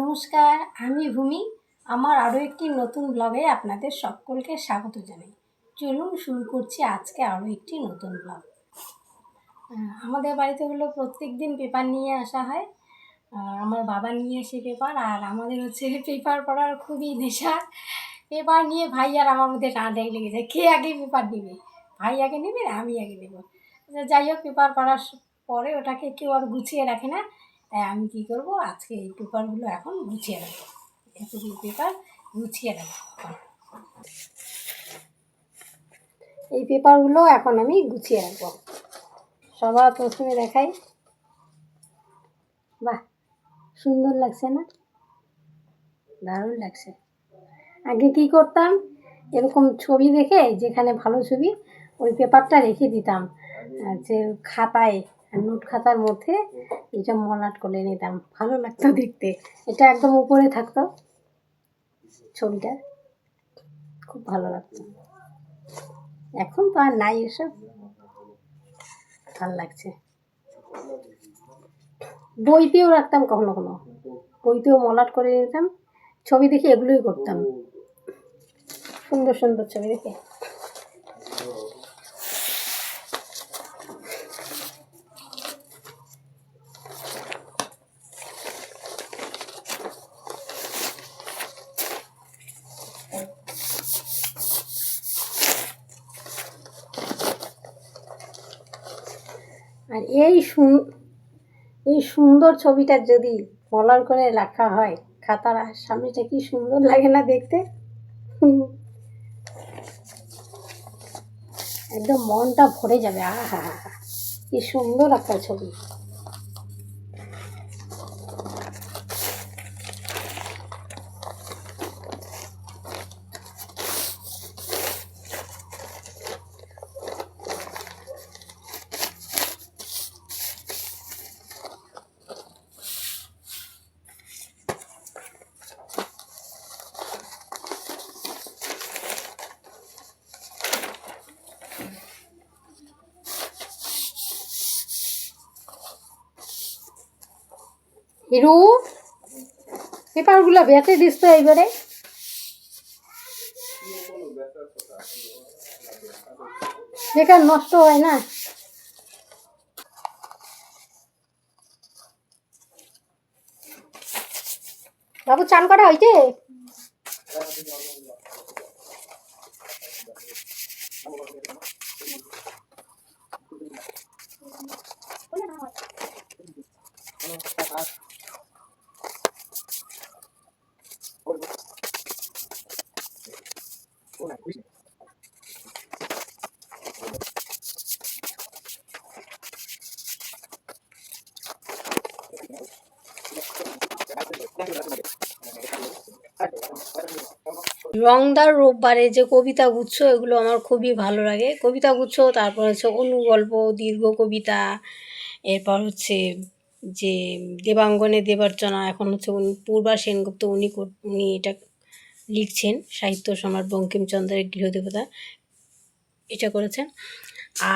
নমস্কার, আমি ভূমি। আমার আরও একটি নতুন ব্লগে আপনাদের সকলকে স্বাগত জানাই। চলুন শুরু করছি আজকে আরও একটি নতুন ব্লগ। আমাদের বাড়িতে হলো প্রত্যেক দিন পেপার নিয়ে আসা হয়। আমার বাবা নিয়ে আসে পেপার আর আমাদের হচ্ছে পেপার পড়ার খুবই নেশা। পেপার নিয়ে ভাই আর আমার মধ্যে টানাটানি লেগে যায়। কে আগে পেপার নেবে? ভাই আগে নেবে আমি আগে নেব? যাই হোক, পেপার পড়ার পরে ওটাকে কেউ আর গুছিয়ে রাখে না। তাই আমি কী করব? আজকে এই পেপারগুলো এখন গুছিয়ে রাখব। এতগুলো পেপার গুছিয়ে রাখব। এই পেপারগুলো এখন আমি গুছিয়ে রাখব। সবার প্রথমে দেখাই। বাহ, সুন্দর লাগছে না? দারুণ লাগছে। আগে কি করতাম? এরকম ছবি দেখে, যেখানে ভালো ছবি, ওই পেপারটা রেখে দিতাম। যে খাতায় নোট খাতার মধ্যে এটা মলাট করে নিতাম। ভালো লাগতো দেখতে। এটা একদম উপরে থাকতো ছবিটা। খুব ভালো লাগতো। এখন তো আর নাই এসব। ভালো লাগছে। বইতেও রাখতাম কখনো কখনো। বইতেও মলাট করে নিতাম। ছবি দেখে এগুলোই করতাম। সুন্দর সুন্দর ছবি দেখে। আর এই সুন, এই সুন্দর ছবিটা যদি কলার করে রাখা হয়, খাতার সামনেটা কি সুন্দর লাগে না দেখতে। একদম মনটা ভরে যাবে, আহা, কি সুন্দর একটা ছবি হিরু পেপারগুলো বেঁচে দিস তো এইবারে। বেকার নষ্ট হয় না। বাবু চান করা হয়েছে? রংদার রোববারে যে কবিতা গুচ্ছ, এগুলো আমার খুবই ভালো লাগে। কবিতা গুচ্ছ, তারপর হচ্ছে অনুগল্প, দীর্ঘ কবিতা, এরপর হচ্ছে যে দেবাঙ্গনে দেবার্চনা, এখন হচ্ছে উনি পূর্বা সেনগুপ্ত উনি উনি এটা লিখছেন, সাহিত্য সম্রাট বঙ্কিমচন্দ্রের গৃহদেবতা, এটা করেছেন।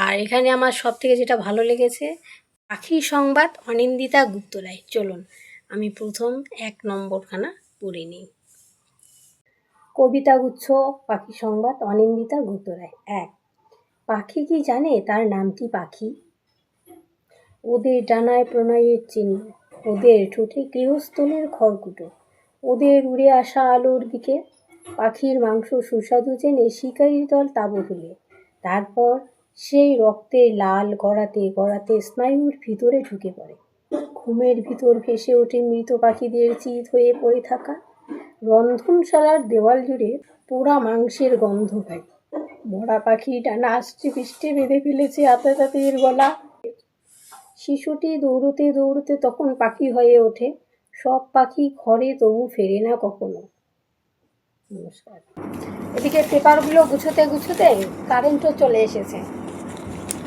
আর এখানে আমার সব থেকে যেটা ভালো লেগেছে পাখি সংবাদ অনিন্দিতা গুপ্ত রায় চলুন, আমি প্রথম এক নম্বরখানা পড়ে নিই। কবিতাগুচ্ছ পাখি সংবাদ, অনিন্দিতা গুপ্তরায়। এক, পাখি কি জানে? তার নাম কি পাখি? ওদের ডানায় প্রণয়ের চিহ্ন, ওদের ঠোঁটে গৃহস্থলের খড়কুটো, ওদের উড়ে আসা আলোর দিকে, পাখির মাংস সুস্বাদু জেনে শিকারির দল তাবু তুলে তারপর সেই রক্তে লাল গড়াতে গড়াতে স্নায়ুর ভিতরে ঢুকে পড়ে। ঘুমের ভিতর ভেসে ওঠে মৃত পাখিদের চিত হয়ে পড়ে থাকা রন্ধনশালার দেওয়াল জুড়ে পোড়া মাংসের গন্ধ পাই মরা পাখি ডানা আষ্টে বেঁধে ফেলেছে আতে তাতে এর গলা। শিশুটি দৌড়তে দৌড়তে তখন পাখি হয়ে ওঠে। সব পাখি ঘরে তবু ফেরে না কখনো। নমস্কার। এদিকে পেপারগুলো গুছোতে গুছোতে কারেন্টও চলে এসেছে।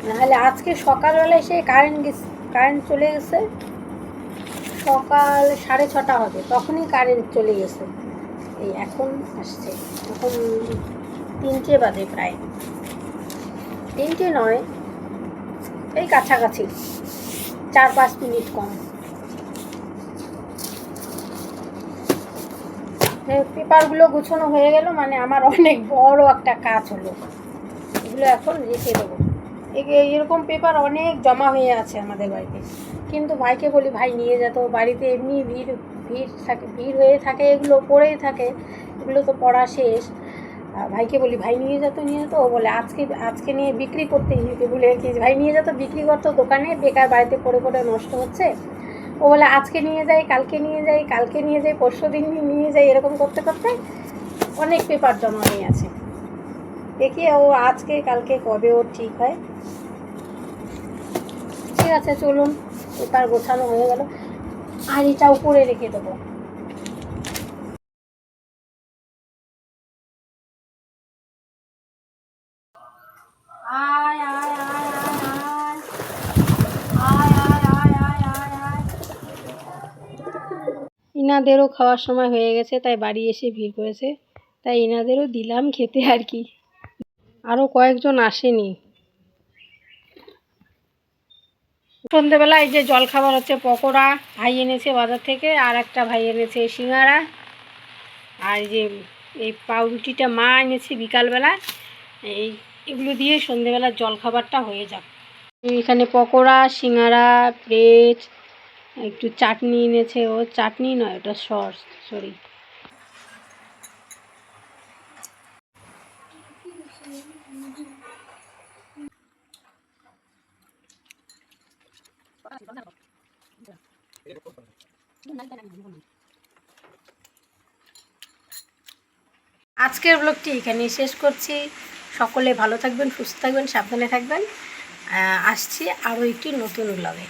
নাহলে আজকে সকালবেলা এসে কারেন্ট কারেন্ট চলে গেছে। সকাল সাড়ে ছটা হবে, তখনই কারেন্ট চলে গেছে। এই এখন আসছে, এখন তিনটে বাজে প্রায়। তিনটে নয়, এই কাছাকাছি। চার পাঁচ মিনিট কম। পেপারগুলো গুছানো হয়ে গেল মানে আমার অনেক বড় একটা কাজ হলো। এগুলো এখন রেখে দেবো। এরকম পেপার অনেক জমা হয়ে আছে আমাদের বাড়িতে। কিন্তু ভাইকে বলি, ভাই, নিয়ে যেত বাড়িতে এমনি ভিড় ভিড় থাকে, ভিড় হয়ে থাকে, এগুলো পড়েই থাকে। এগুলো তো পড়া শেষ। ভাইকে বলি, ভাই নিয়ে যেত নিয়ে যেত ও বলে, আজকে আজকে নিয়ে বিক্রি করতে যেতে বলে, কি, ভাই নিয়ে যেত বিক্রি করতো দোকানে, বেকার বাড়িতে পড়ে পড়ে নষ্ট হচ্ছে। ও বলে, আজকে নিয়ে যাই, কালকে নিয়ে যাই, কালকে নিয়ে যাই, পরশু দিন নিয়ে যাই, এরকম করতে করতে অনেক পেপার জমা হয়ে আছে। দেখি ও আজকে, কালকে, কবে ওর ঠিক হয়। ঠিক আছে, চলুন, পেপার গোছানো হয়ে গেল। আর এটা উপরে রেখে দেবো। আয় ইনাদেরও খাওয়ার সময় হয়ে গেছে, তাই বাড়ি এসে ভিড় করেছে। তাই ইনাদেরও দিলাম খেতে আর কি। আরও কয়েকজন আসেনি। সন্ধেবেলা এই যে জলখাবার হচ্ছে পকোড়া, ভাই এনেছে বাজার থেকে, আর একটা ভাই এনেছে সিঙ্গারা আর যে এই পাউরুটিটা মা এনেছে বিকালবেলা, এই এগুলো দিয়ে সন্ধেবেলার জলখাবারটা হয়ে যাবে এখানে পকোড়া, সিঙ্গারা, ব্রেড, একটু চাটনি এনেছে ও। চাটনি নয়, ওটা সস সরি আজকের ব্লগটি এখানেই শেষ করছি। সকলে ভালো থাকবেন সুস্থ থাকবেন সাবধানে থাকবেন। আসছি আরও একটি নতুন ব্লগে